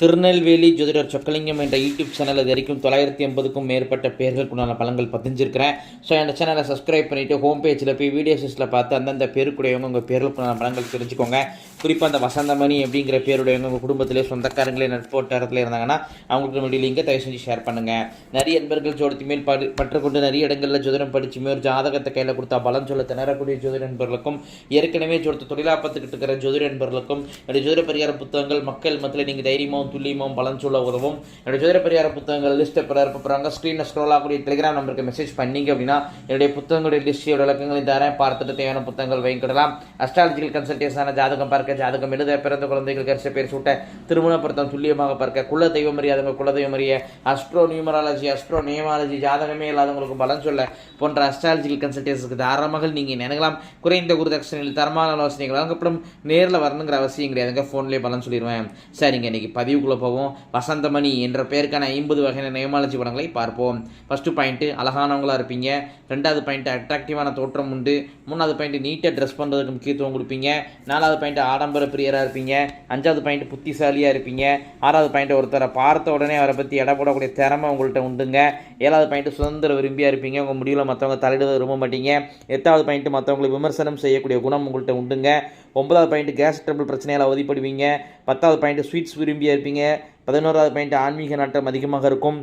திருநெல்வேலி ஜோதிடர் சொக்கலிங்கம் என்ற YouTube channel இது வரைக்கும் தொள்ளாயிரத்தி எண்பதுக்கும் மேற்பட்ட பேர்களுக்குண்டான பழங்கள் பதிஞ்சிருக்கிறேன். ஸோ அந்த சேனலை சப்ஸ்கிரைப் பண்ணிவிட்டு ஹோம் பேஜில் போய் வீடியோஸில் பார்த்து அந்தந்த பேருக்குடையவங்க உங்கள் பேர்களுக்குண்டான பழங்கள் தெரிஞ்சுக்கோங்க. குறிப்பாக அந்த வசந்தமணி அப்படிங்கிற பேருடையவங்க உங்கள் குடும்பத்திலே சொந்தக்காரங்களே நட்போட்டாரத்தில் இருந்தாங்கன்னா அவங்களுக்கு முடியல லிங்கை தயவு செஞ்சு ஷேர் பண்ணுங்கள் நிறைய நண்பர்கள் ஜோடத்தி மேல் படு பற்றுக்கொண்டு நிறைய இடங்களில் ஜோதிடம் படிச்சுமே ஒரு ஜாதகத்தை கையில் கொடுத்தா பலம் சொல்ல திணறக்கூடிய ஜோதிட நண்பர்களுக்கும் ஏற்கனவே ஜோடத்து தொழிலாப்பத்துக்கிட்டு இருக்கிற ஜோதிட நண்பர்களுக்கும் என்னுடைய ஜோதிட பரிகார புத்தகங்கள் மக்கள் மத்தியில் நீங்கள் துல்லியமும் பலன் சொல்ல உதவும். என்னுடைய ஜோதிட பெரியார் புத்தகங்கள் லிஸ்ட்டை பிறர் போகிறாங்க ஸ்க்ரீனில் ஸ்க்ரோல் ஆகக்கூடிய டெலிகிராம் நம்பருக்கு மெசேஜ் பண்ணீங்க அப்படின்னா என்னுடைய புத்தகங்களுடைய லிஸ்டியோட விளக்கங்களையும் தரேன். பார்த்துட்டு தேவையான புத்தகங்கள் வாங்கிக்கிடலாம் அஸ்ட்ராலஜிக்கல் கன்சல்டேஷனான ஜாதகம் பார்க்க ஜாதகம் எழுத பிறந்த குழந்தைகள் கரிசை பேர் சூட்ட திருமண பொருத்தம் துல்லியமாக பார்க்க குல தெய்வம் அறியாதவங்க குல தெய்வம் அறிய அஸ்ட்ரோ நியூமராலஜி அஸ்ட்ரோ நியமாலஜி ஜாதகமே இல்லாதவங்களுக்கு பலன் சொல்ல போன்ற அஸ்ட்ராலஜிக்கல் கன்சல்டேஷனுக்கு தாராளமாக நீங்கள் நினைக்கலாம். குறைந்த குருதட்சணையில் தரமான ஆலோசனைகள் வழங்கப்படும். நேரில் வரணுங்கிற அவசியம் கிடையாதுங்க. ஃபோன்லேயே பலன் சொல்லிடுவேன். சரிங்க இன்னைக்கு பதிவுக்குள்ளே போவோம். வசந்தமணி என்ற பெயருக்கான ஐம்பது வகையான நியமாலஜி படங்களை பார்ப்போம். ஃபஸ்ட்டு பாயிண்ட்டு அழகானவங்களா இருப்பீங்க. ரெண்டாவது பாயிண்ட் அட்ராக்டிவான தோற்றம் உண்டு. மூணாவது பாயிண்ட் நீட்டாக ட்ரெஸ் பண்ணுறதுக்கு முக்கியத்துவம் கொடுப்பீங்க. நாலாவது பாயிண்ட் ஆடம்பர பிரியராக இருப்பீங்க. அஞ்சாவது பாயிண்ட் புத்திசாலியாக இருப்பீங்க. ஆறாவது பாயிண்ட் ஒருத்தரை பார்த்த உடனே அவரை பற்றி எடை போடக்கூடிய திறமை உங்கள்கிட்ட உண்டுங்க. ஏழாவது பாயிண்ட் சுதந்திர விரும்பியாக இருப்பீங்க. உங்கள் முடிவில் மற்றவங்க தலையிட விரும்ப மாட்டீங்க. எட்டாவது பாயிண்ட் மற்றவங்களை விமர்சனம் செய்யக்கூடிய குணம் உங்கள்கிட்ட உண்டுங்க. ஒன்பதாவது பாயிண்ட் கேஸ் ட்ரபிள் பிரச்சனையால் அவதிப்படுவீங்க. பத்தாவது பாயிண்ட் ஸ்வீட்ஸ் விரும்பியாக இருப்பீங்க. பதினோராவது பாயிண்ட் ஆன்மீக நாட்டம் அதிகமாக இருக்கும்.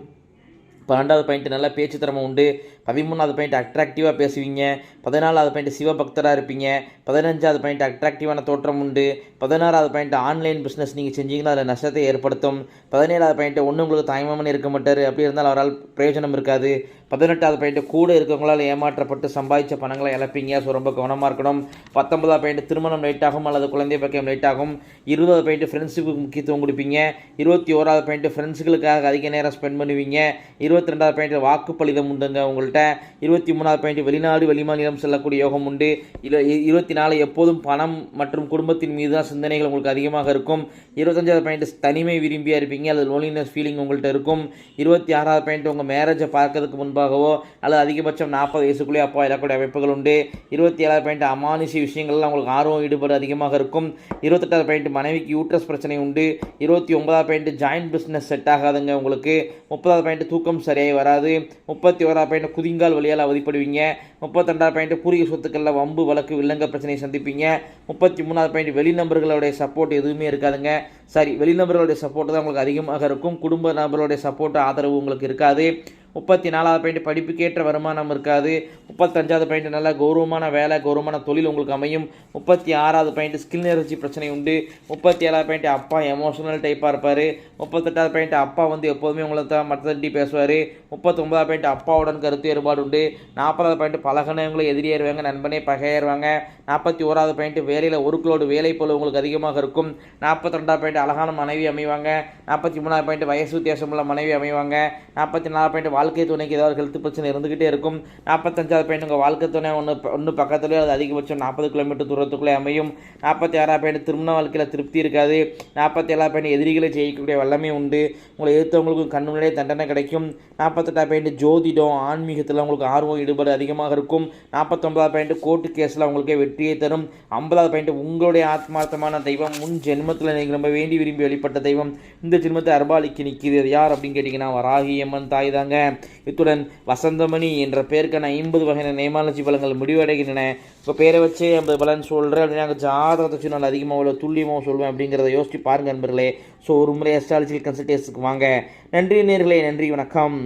பன்னெண்டாவது பாயிண்ட் நல்ல பேச்சு திறமை உண்டு. பதிமூணாவது பாயிண்ட் அட்ராக்டிவாக பேசுவீங்க. பதினாலாவது பாயிண்ட் சிவபக்தராக இருப்பீங்க. பதினஞ்சாவது பாயிண்ட் அட்ராக்டிவான தோற்றம் உண்டு. பதினாறாவது பாயிண்ட் ஆன்லைன் பிஸ்னஸ் நீங்கள் செஞ்சீங்கன்னா அதில் நஷ்டத்தை ஏற்படுத்தும். பதினேழாவது பாயிண்ட் ஒன்று உங்களுக்கு தாய்மாமன் இருக்க மாட்டார். அப்படி இருந்தால் அவரால் பிரயோஜனம் இருக்காது. பதினெட்டாவது பாயிண்ட் கூட இருக்கவங்களால் ஏமாற்றப்பட்டு சம்பாதிச்ச பணங்களை இழப்பீங்க. ஸோ ரொம்ப கவனமாக இருக்கணும். பத்தொன்பதாவது பாயிண்ட் திருமணம் லேட் ஆகும் அல்லது குழந்தை பக்கம் லேட் ஆகும். இருபதாவது பாயிண்ட் ஃப்ரெண்ட்ஸுக்கு முக்கியத்துவம் கொடுப்பீங்க. இருபத்தி ஓராவது பாயிண்ட் ஃப்ரெண்ட்ஸுகளுக்காக அதிக நேரம் ஸ்பெண்ட் பண்ணுவீங்க. இருபத்தி ரெண்டாவது பாயிண்ட் வாக்குப்பளிதம் உண்டுங்க உங்கள்கிட்ட இருபத்தி மூணாவது பாயிண்ட் வெளிநாடு வெளிமாநிலம் செல்லக்கூடிய யோகம் உண்டு. இருபத்தி நாலு எப்போதும் பணம் மற்றும் குடும்பத்தின் மீது தான் சிந்தனைகள் உங்களுக்கு அதிகமாக இருக்கும். இருபத்தஞ்சாவது பாயிண்ட் தனிமை விரும்பியாக இருப்பீங்க. அல்லது லோன்லினஸ் ஃபீலிங் உங்கள்கிட்ட இருக்கும். இருபத்தி ஆறாவது பாயிண்ட் உங்கள் மேரேஜை பார்க்கறதுக்கு முன்பாகவோ அல்லது அதிகபட்சம் நாற்பது வயசுக்குள்ளே அப்பா இழக்கூடிய அமைப்புகள் உண்டு. இருபத்தி ஏழாவது பாயிண்ட் அமானுஷ விஷயங்கள்லாம் உங்களுக்கு ஆர்வம் ஈடுபாடு அதிகமாக இருக்கும். இருபத்தெட்டாவது பாயிண்ட் மனைவிக்கு யூட்ரஸ் பிரச்சனை உண்டு. இருபத்தி ஒன்பதாவது பாயிண்ட் ஜாயின்ட் பிஸ்னஸ் செட் ஆகாதுங்க உங்களுக்கு. முப்பதாவது பாயிண்ட் தூக்கம் சரியாகி வராது. முப்பத்தி ஓராவது பாயிண்ட் குதிங்கால் வழியால் அவதிப்படுவீங்க. முப்பத்தெண்டாவது பாயிண்ட் பூரிய சொத்துக்களில் வம்பு வழக்கு வில்லங்க பிரச்சனையை சந்திப்பீங்க. முப்பத்தி மூணாவது பாயிண்ட் வெளிநபர்களுடைய சப்போர்ட் எதுவுமே இருக்காதுங்க. சரி வெளிநபர்களுடைய சப்போர்ட் தான் உங்களுக்கு அதிகமாக இருக்கும். குடும்ப நபர்களுடைய சப்போர்ட் ஆதரவு உங்களுக்கு இருக்காது. முப்பத்தி நாலாவது பாயிண்ட் படிப்புக்கேற்ற வருமானம் இருக்காது. முப்பத்தஞ்சாவது பாயிண்ட் நல்ல கௌரவமான வேலை கௌரவமான தொழில் உங்களுக்கு அமையும். முப்பத்தி ஆறாவது பாயிண்ட் ஸ்கில் எனர்ஜி பிரச்சனை உண்டு. முப்பத்தி ஏழாவது பாயிண்ட் அப்பா எமோஷனல் டைப்பாக இருப்பார். முப்பத்தெட்டாவது பாயிண்ட் அப்பா வந்து எப்போதுமே உங்களை தான் மற்றதட்டி பேசுவார். முப்பத்தொம்பதாவது பாயிண்ட் அப்பாவுடன் கருத்து வேறுபாடு உண்டு. நாற்பதாவது பாயிண்ட் பழகினவங்களை எதிரியேறுவாங்க நண்பனே பகையேறுவாங்க. நாற்பத்தி ஓராவது பாயிண்ட் வேலையில் ஒருக்களோடு வேலை போல உங்களுக்கு அதிகமாக இருக்கும். நாற்பத்தி ரெண்டாவது பாயிண்ட் அழகான மனைவி அமைவாங்க. நாற்பத்தி மூணாவது பாயிண்ட் வயசு வித்தியாசம் உள்ள மனைவி அமைவாங்க. நாற்பத்தி நாலாவது பாயிண்ட் வாழ்க்கை துணைக்கு ஏதாவது ஹெல்த் பிரச்சனை இருந்துக்கிட்டே இருக்கும். நாற்பத்தஞ்சாவது பாயிண்ட் உங்கள் வாழ்க்கை துணை ஒன்று ஒன்று பக்கத்துலேயே அது அதிகபட்சம் நாற்பது கிலோமீட்டர் தூரத்துக்குள்ளே அமையும். நாற்பத்தி ஆறாவது பாயிண்ட் திருமண வாழ்க்கையில் திருப்தி இருக்காது. நாற்பத்தி ஏழாவது பாயிண்ட் எதிரிகளை ஜெயிக்கக்கூடிய வல்லமை உண்டு. உங்களை எதிர்த்தவங்களுக்கும் கண்ணு தண்டனை கிடைக்கும். நாற்பத்தெட்டாவது பாயிண்ட் ஜோதிடம் ஆன்மீகத்தில் உங்களுக்கு ஆர்வம் ஈடுபாடு அதிகமாக இருக்கும். நாற்பத்தொம்பதாவது பாயிண்ட் கோர்ட்டு கேஸில் உங்களுக்கே வெற்றியை தரும். ஐம்பதாவது பாயிண்ட் உங்களுடைய ஆத்மார்த்தமான தெய்வம். முன் ஜென்மத்தில் நீங்கள் ரொம்ப வேண்டி விரும்பி வெளிப்பட்ட தெய்வம். இந்த ஜென்மத்தை அர்பாலிக்கு நிற்கிறது யார் அப்படின்னு கேட்டிங்கன்னா வராகி அம்மன் தாய் தாங்க. இத்துடன் வசந்தமணி என்ற பெயருக்கான ஐம்பது வகையான நேமாலஜி பலங்கள் முடிவடைகின்றன. இப்போ பேரை வச்சே ஐம்பது பலன் சொல்கிறேன் அப்படின்னா நாங்கள் ஜாதகத்தை சொன்னால் அதிகமாக அவ்வளோ துல்லியமாக சொல்லுவேன் அப்படிங்கிறத யோசிச்சு பாருங்கள் நண்பர்களே. ஸோ ஒரு முறை அஸ்ட்ராலஜிக்கல் கன்சல்டேஷனுக்கு வாங்க. நன்றி நேர்களே நன்றி வணக்கம்.